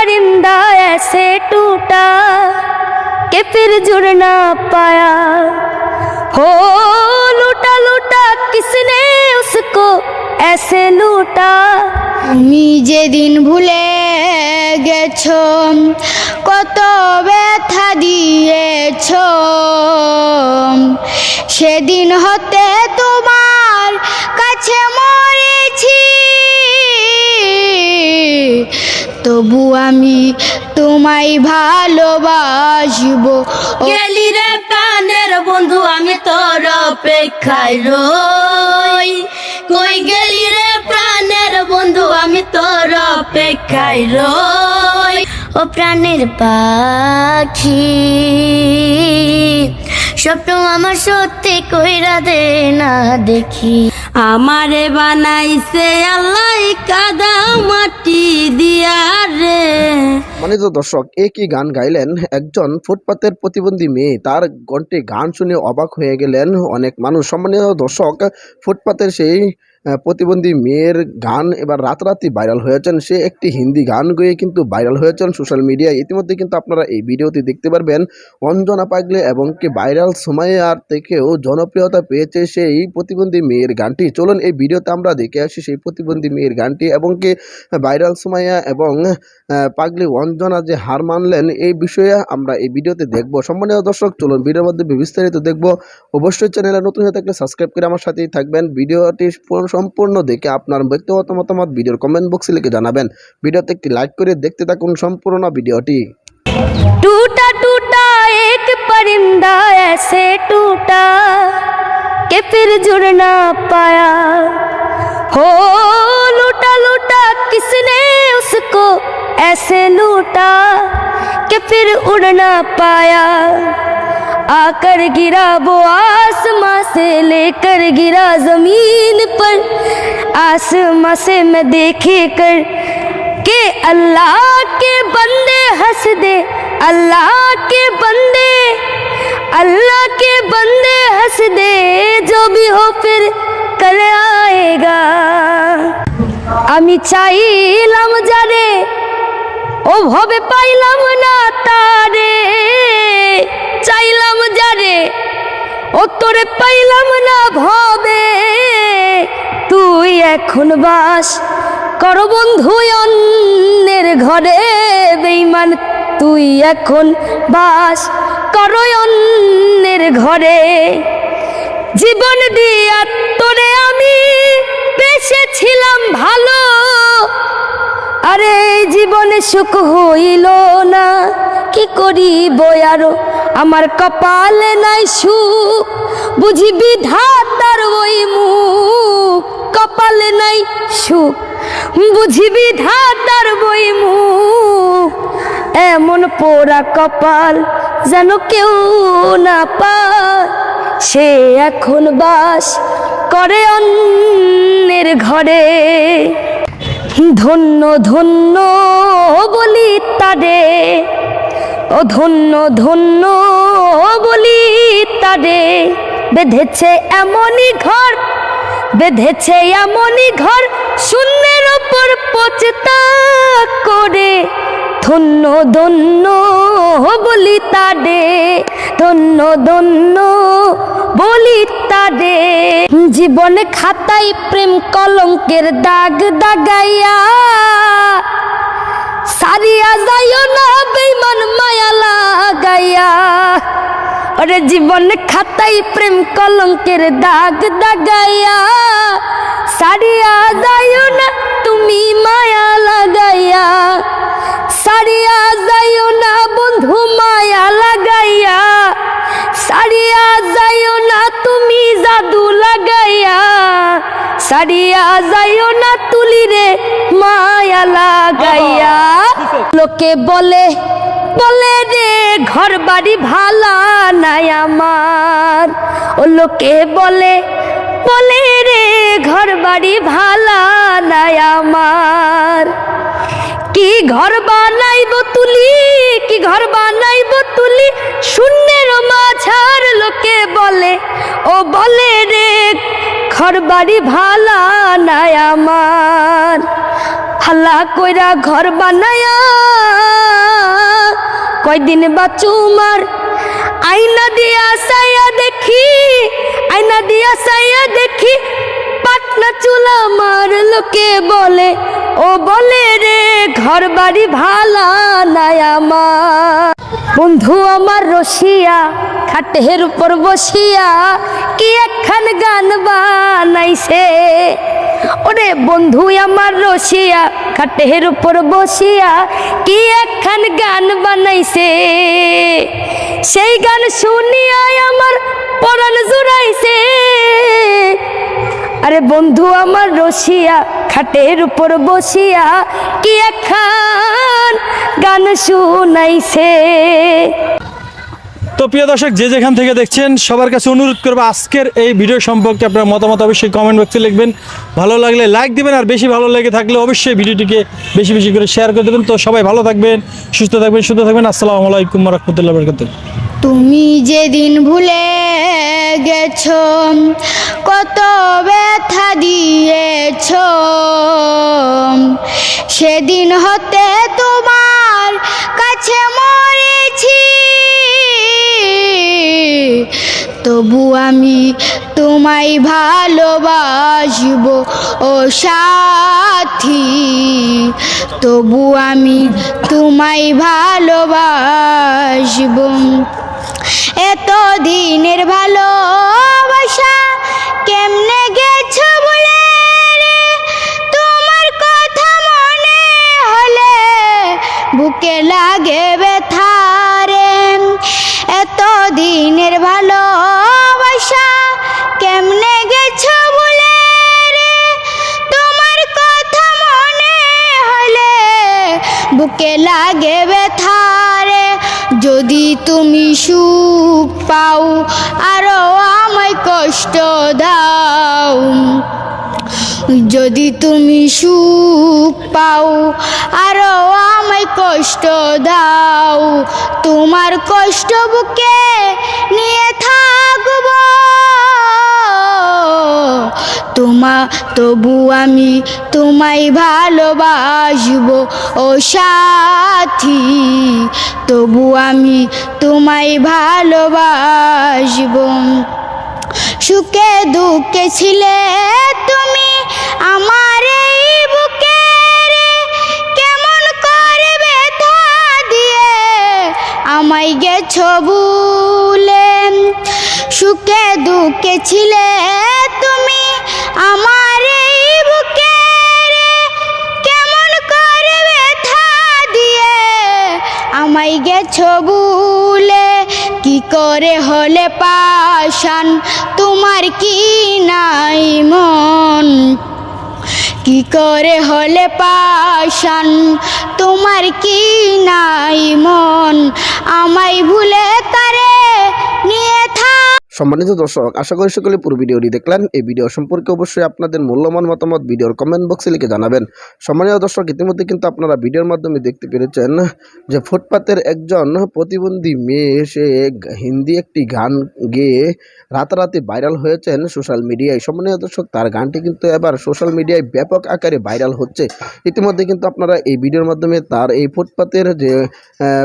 परिंदा ऐसे टूटा कि फिर जुड़ ना पाया हो लूटा लूटा किसने उसको ऐसे लूटा তুমি যেদিন ভুলে গেছ কত ব্যথা দিয়েছ সেদিন হতে তোমার কাছে মরেছি তবু আমি তোমায় ভালোবাসব। গেলি রে প্রাণের বন্ধু, আমি তোর অপেক্ষায় রই। কই গেলি রে প্রাণের বন্ধু, আমি তোর অপেক্ষায় রই। ও প্রাণের পাখি। স্বপ্ন আমার সত্যি কইরা দে না দেখি। আমারে বানাইছে আল্লাহ কাদা মাটি দিয়া রে। মানে তো দর্শক একই গান গাইলেন? একজন ফুটপাতের প্রতিবন্ধী মেয়ে, তার কণ্ঠে গান শুনে অবাক হয়ে গেলেন অনেক মানুষ। সম্মানিত দর্শক, ফুটপাতের সেই প্রতিবন্ধী মেয়ের গান এবার রাতারাতি ভাইরাল হয়েছেন। সে একটি হিন্দি গান গেয়ে কিন্তু ভাইরাল হয়েছেন সোশ্যাল মিডিয়ায়। ইতিমধ্যে কিন্তু আপনারা এই ভিডিওটি দেখতে পারবেন। অঞ্জনা পাগলে এবং কি ভাইরাল সময়ার থেকেও জনপ্রিয়তা পেয়েছে সেই প্রতিবন্ধী মেয়ের গানটি। চলুন এই ভিডিওতে আমরা দেখে আসি সেই প্রতিবন্ধী মেয়ের গানটি এবং কি ভাইরাল সময়া এবং পাগলি অঞ্জনা যে হার মানলেন এই বিষয়ে আমরা এই ভিডিওতে দেখব। সম্মানীয় দর্শক, চলুন ভিডিওর মধ্যে বিস্তারিত দেখব। অবশ্যই চ্যানেলে নতুন হয়ে থাকলে সাবস্ক্রাইব করে আমার সাথেই থাকবেন। ভিডিওটি সম্পূর্ণ দেখে আপনার ব্যক্তিগত মতামত ভিডিওর কমেন্ট বক্সে লিখে জানাবেন ভিডিওতে একটি লাইক করে দেখতে থাকুন সম্পূর্ণ ভিডিওটি टूटा टूटा एक परिंदा ऐसे टूटा कि फिर जुड़ ना पाया हो लूटा लूटा किसने उसको ऐसे लूटा कि फिर उड़ ना पाया आकर गिरा वो आसमां से लेकर गिरा जमीन पर आसमां से मैं देखे कर के अल्लाह के बंदे हंस दे अल्लाह के बंदे अल्लाह के बंदे हंस दे जो भी हो फिर कल आएगा আমি চাইলাম যারে ও ভবে পাইলাম না তারে এখন বাস কর বন্ধু অন্যের ঘরে বেইমান তুই এখন বাস কর অন্যের ঘরে। জীবন দিয়া তোরে আমি বেসেছিলাম ভালো, আরে জীবনে সুখ হইল না, কি করিব আরও? আমার কপালে নাই সুখ বুঝি বিধাতার ওই মুখ। কপালে নাই সুখ। বুঝি বিধাতার বই মুখ এমন পোড়া কপাল যেন কেউ না পায়। সে এখন বাস করে অন্যের ঘরে। ধন্য ধন্য বলি তারে। ও ধন্য ধন্য বলি তারে। বেঁধেছে এমনই ঘর বেঁধেছে এমনই ঘর শূন্যের ওপর পচতা করে। ধন্য ধন্য বলি তারে, ধন্য ধন্য বলি তারে। জীবন খাতাই প্রেম কলঙ্কের দাগ দাগাইয়া ওরে জীবন খাতাই প্রেম কলঙ্কের দাগ দাগাইয়া সারিয়া যাইও না তুমি মায়া লাগাইয়া সারিয়া যাইও না বন্ধু মায়া লাগাইয়া সারিয়া যাইও না তুমি জাদু লাগাইয়া সারিয়া যাইও না তুলি রে মায়া লাগাইয়া। লোকে বলে বলে রে ঘর বাড়ি ভালা নাই আমার। ও লোকে বলে বলে রে ঘর বাড়ি ভালা নাই আমার। কি ঘর বানাইব তুলি, কি ঘর বানাইব তুলি, শূন্যের মাঝার লোকে বলে। ও বলে রে ঘর বাড়ি ভালা নাই আমার। হাল্লা কইরা ঘর বানায়া কয়দিন বাচুমার আইনা দিয়া সাইয়া দেখি আইনা দিয়া সাইয়া দেখি, পাটনা চুলা মার লোকে বলে, ও বলে রে ঘর বাড়ি ভালা নাই আমার। বন্ধু আমার রসিয়া, খাটের উপর বসিয়া, কি একখান গান বানাইছে? ওরে বন্ধু আমার রসিয়া খাটের উপর বসিয়া কি একখান গান বানাইছে? সেই গান শুনিয়াই আমার পরাণ জুড়াইছে। আরে বন্ধু আমার রসিয়া খাটের উপর বসিয়া কি একখান গান শুনাইছে? তো প্রিয় দর্শক, যে যেখান থেকে দেখছেন, সবার কাছে অনুরোধ করব আজকের এই ভিডিও সম্পর্কে আপনার মতামত অবশ্যই কমেন্ট বক্সে লিখবেন। ভালো লাগলে লাইক দিবেন, আর বেশি ভালো লেগে থাকলে অবশ্যই ভিডিওটিকে বেশি বেশি করে শেয়ার করে দেবেন। তো সবাই ভালো থাকবেন, সুস্থ থাকবেন সুস্থ থাকবেন। আসসালামু আলাইকুম রহমতুল্লাহ বরকাতুহ। তুমি যেদিন ভুলে গেছ, কত ব্যথা দিয়েছ, সেদিন হতে তোমার কাছে মরেছি। তবু আমি তোমায় ভালোবাসবো, ও সাথী। তবু আমি তোমায় ভালোবাসবো। এত দিনের ভালোবাসা কেমনে গেছো বলে তোমার কথা মনে হলে বুকে লাগে ব্যথা এত দিনের ভালোবাসা কেমনে গেছো বলে রে? তোমার কথা মনে হলে বুকে লাগে ব্যথা রে। যদি তুমি সুখ পাও, আরও আমায় কষ্ট দাও। যদি তুমি সুখ পাও, আরও আমায় কষ্ট দাও। তোমার কষ্ট বুকে নিয়ে থাকব। তোমা, তবু আমি তোমায় ভালোবাসবো ও সাথী। তবু আমি তোমায় ভালোবাসবো। সুখে দুঃখে ছিলে তুমি আমার এই বুকে কেমন করে ব্যথা দিয়ে আমায় গেছো ভুলে। সুখে দুঃখে ছিলে তুমি আমার আমায় গেছো ভুলে কি করে হলে পাশান তোমার কি নাই মন? কি করে হলে পাশান তোমার কি নাই মন? আমায় ভুলে তারে সম্মানিত দর্শক, আশা করি সকলে পুরো ভিডিওটি দেখলেন। এই ভিডিও সম্পর্কে অবশ্যই আপনাদের মূল্যবান মতামত ভিডিওর কমেন্ট বক্সে লিখে জানাবেন। সম্মানিত দর্শক, ইতিমধ্যে কিন্তু আপনারা ভিডিওর মাধ্যমে দেখতে পেরেছেন যে ফুটপাতের একজন প্রতিবন্ধী মেয়ে, সে হিন্দি একটি গান গেয়ে রাতারাতি ভাইরাল হয়েছেন সোশ্যাল মিডিয়ায় সম্মানিত দর্শক, তার গানটি কিন্তু এবার সোশ্যাল মিডিয়ায় ব্যাপক আকারে ভাইরাল হচ্ছে। ইতিমধ্যে কিন্তু আপনারা এই ভিডিওর মাধ্যমে তার এই ফুটপাতের যে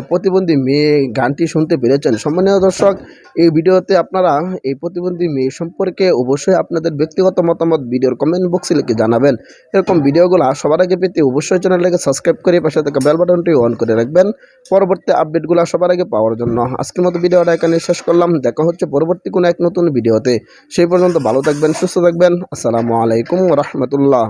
প্রতিবন্ধী মেয়ে গানটি শুনতে পেরেছেন। সম্মানীয় দর্শক, এই ভিডিওতে আপনারা এই প্রতিবন্ধী মেয়ে সম্পর্কে অবশ্যই আপনাদের ব্যক্তিগত মতামত ভিডিওর কমেন্ট বক্সে লিখে জানাবেন। এরকম ভিডিওগুলো সবার আগে পেতে অবশ্যই চ্যানেলটাকে সাবস্ক্রাইব করে পাশে থাকা বেল বাটনটি অন করে রাখবেন। পরবর্তী আপডেটগুলো সবার আগে পাওয়ার জন্য আজকের মতো ভিডিওটা এখানে শেষ করলাম। দেখা হচ্ছে পরবর্তী কোনো এক নতুন ভিডিওতে। সেই পর্যন্ত ভালো থাকবেন, সুস্থ থাকবেন। আসসালামু আলাইকুম রহমতুল্লাহ।